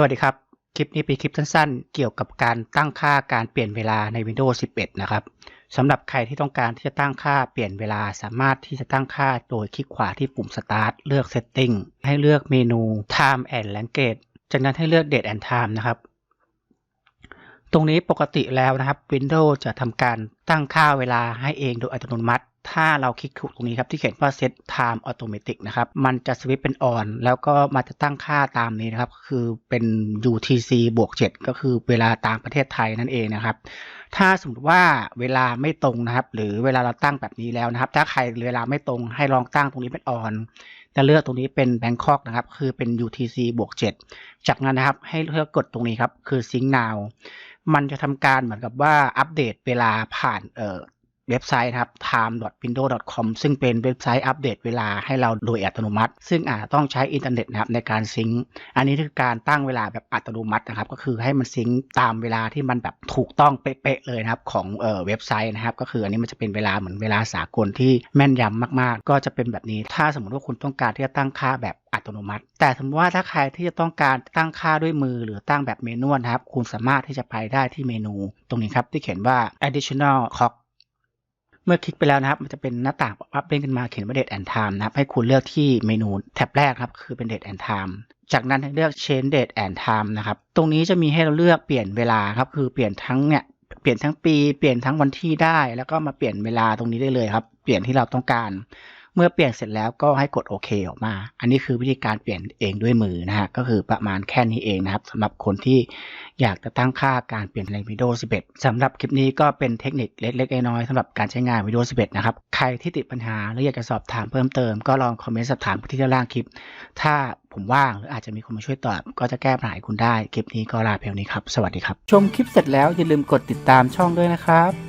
สวัสดีครับ คลิปนี้เป็นคลิปสั้นๆ เกี่ยวกับการตั้งค่าการเปลี่ยนเวลาใน Windows 11 นะครับสำหรับใครที่ต้องการที่จะตั้งค่าเปลี่ยนเวลาสามารถที่จะตั้งค่าโดยคลิกขวาที่ปุ่ม Start เลือก Setting ให้เลือกเมนู Time and Language จากนั้นให้เลือก Date and Time นะครับ ตรงนี้ปกติแล้วนะครับ Windows จะทำการตั้งค่าเวลาให้เองโดยอัตโนมัติ ถ้าเราคลิกถูกตรงนี้ครับที่เขียนว่า set time automatic นะครับ มันจะสวิตช์เป็น on แล้วก็มันจะตั้งค่าตามนี้นะครับ คือเป็น UTC บวก 7 ก็คือเวลาต่างประเทศไทยนั่นเองนะครับ ถ้าสมมติว่าเวลาไม่ตรงนะครับ หรือเวลาเราตั้งแบบนี้แล้วนะครับ ถ้าใครเวลาไม่ตรงให้ลองตั้งตรงนี้เป็น on จะเลือกตรงนี้เป็น Bangkok นะครับ คือเป็น UTC บวก 7 จากนั้นนะครับ ให้เลือกกดตรงนี้ครับ คือ Sync Now มันจะทำการเหมือนกับว่าอัปเดตเวลาผ่านเอ่อ เว็บไซต์นะครับ time.windows.com ซึ่งเป็นเว็บไซต์อัปเดตเวลาให้เราโดยอัตโนมัติ ซึ่งอาจจะต้องใช้อินเทอร์เน็ตนะครับในการซิงค์อันนี้คือการตั้งเวลาแบบอัตโนมัตินะครับ ก็คือให้มันซิงค์ตามเวลาที่มันแบบถูกต้องเป๊ะๆเลยนะครับของเอ่อเว็บไซต์นะครับ ก็คืออันนี้มันจะเป็นเวลาเหมือนเวลาสากลที่แม่นยำมากๆ ก็จะเป็นแบบนี้ ถ้าสมมติว่าคุณต้องการที่จะตั้งค่าแบบอัตโนมัติ แต่สมมติว่าถ้าใครที่จะต้องการตั้งค่าด้วยมือหรือตั้งแบบเมนูนะครับ คุณสามารถที่จะไปได้ที่เมนู ตรงนี้ครับที่เขียนว่า additional clock เมื่อคลิกไปแล้วนะครับ มันจะเป็นหน้าต่างป๊อปเด้งขึ้นมาเขียนว่า date and time นะครับ ให้คุณเลือกที่เมนูแท็บแรกครับ คือเป็น date and time จากนั้นให้เลือก change date and time นะครับ ตรงนี้จะมีให้เราเลือกเปลี่ยนเวลาครับ คือเปลี่ยนทั้งเนี่ย เปลี่ยนทั้งปี เปลี่ยนทั้งวันที่ได้ แล้วก็มาเปลี่ยนเวลาตรงนี้ได้เลยครับ เปลี่ยนที่เราต้องการ เมื่อเปลี่ยนเสร็จแล้วก็ให้กดโอเคออกมา อันนี้คือวิธีการเปลี่ยนเองด้วยมือนะฮะ ก็คือประมาณแค่นี้เองนะครับสำหรับคนที่อยากจะตั้งค่าการเปลี่ยนใน Windows 11 สำหรับคลิปนี้ก็เป็นเทคนิคเล็กๆน้อยๆสำหรับการใช้งาน Windows 11 นะครับ ใครที่ติดปัญหาหรืออยากจะสอบถามเพิ่มเติมก็ลองคอมเมนต์สอบถามที่ด้านล่างคลิป ถ้าผมว่างหรืออาจจะมีคนมาช่วยตอบ ก็จะแก้ปัญหาคุณได้ คลิปนี้ก็ลาเพียงนี้ครับ สวัสดีครับ ชมคลิปเสร็จแล้วอย่าลืมกดติดตามช่องด้วยนะครับ